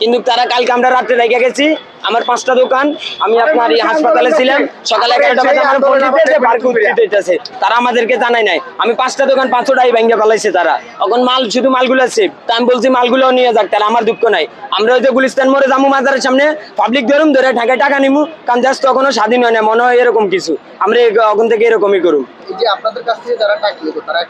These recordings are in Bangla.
কিন্তু তারা কালকে আমরা রাত্রে লেগে গেছি। আমার পাঁচটা দোকান আমি আপনার এই হাসপাতালে ছিলাম সকালে এগারোটা বাজে আমার ফোন দিতেছে বারকো দিতেছে তারা আমাদেরকে জানাই নাই। আমি পাঁচটা দোকান পাঁচটাই ভেঙে ফেলাইছে তারা। এখন মাল শুধু মালগুলো সেভ তা আমি বলছি মালগুলো নিয়ে যাক তাহলে আমার দুঃখ নাই। আমরা ওই যে গুলিস্তান মোড়ে যাব মাজারের সামনে পাবলিক ধরুম ধরে ঢাকায় টাকা নিমু। কারণ জাস্ট তখনও স্বাধীন হয় না মনে হয় এরকম কিছু। আমরা এখন থেকে এরকমই করুম। আপনাদের কাছ থেকে যারা টাকা নিত তারা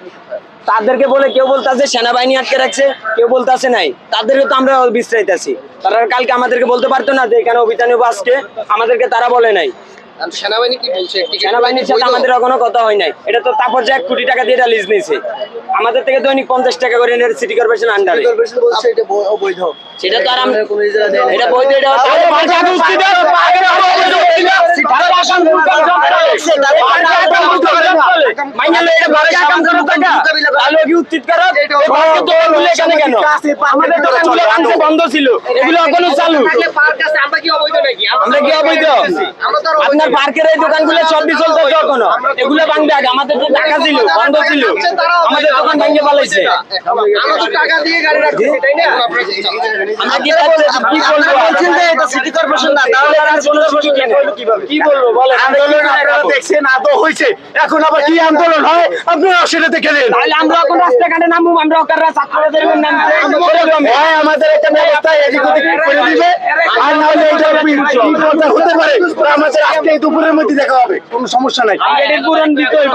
তাদেরকে বলে কেউ বলতেছে সেনাবাহিনী আটকে রাখছে কেউ বলতেছে নাই। তাদেরকে তো আমরা বিশ্রাইতেছি তারা কালকে আমাদেরকে বলতে পারতো না যে এখানে অভিযান আজকে আমাদেরকে তারা বলে নাই। সেনাবাহিনী কি বলছে? সেনাবাহিনীর সাথে আমাদের কোনো কথা হয় নাই। এটা তো তারপর যে এক কোটি টাকা দিয়ে এটা লিজ নিয়েছে। আমাদের থেকে দৈনিক পঞ্চাশ টাকা করে নেয় সিটি কর্পোরেশন আন্ডারে বলছে এটা সেটা তো আর। এটা বৈধ এটা হচ্ছে- মাইনা লয়ে এটা ঘরে কাম করে টাকা। তাহলে কি উচিত করো? এই মার্কা দোকানগুলো এখানে কেন? আমাদের দোকানগুলো আনছে বন্ধ ছিল। এগুলো এখনও চালু। আমরা কি অবৈধ আপনার পার্কের এই দোকানগুলো সবই চলতেছে এখনও। এগুলো ভাঙবে আগে। আমাদের যে টাকা ছিল বন্ধ ছিল। আমাদের দোকান ভাঙে পালাইছে আমরা তো টাকা দিয়ে গাড়ি রাখতেছি তাই না। আমরা কি বলব বলছেন এটা সিটি কর্পোরেশন না? তাহলে আর কোনো সুযোগ নেই। কীভাবে কি বলব? বলেন। আন্দোলন দেখছেন আদৌ হয়েছে। এখন আবার কি আন্দোলন হয়? আপনারা সেটা দেখে নেন। তাহলে আমরা এখন রাস্তাঘাটে নামবো আমরা ওকাররা ছাত্রদের হয় আমাদের একটা ব্যবস্থা এদিক ওদিক করে দিবে। আর না হলে এটা হতে পারে। আমাদের আজকে দুপুরের মধ্যে দেখা হবে। কোনো সমস্যা নাই। পুরান দিতে হইব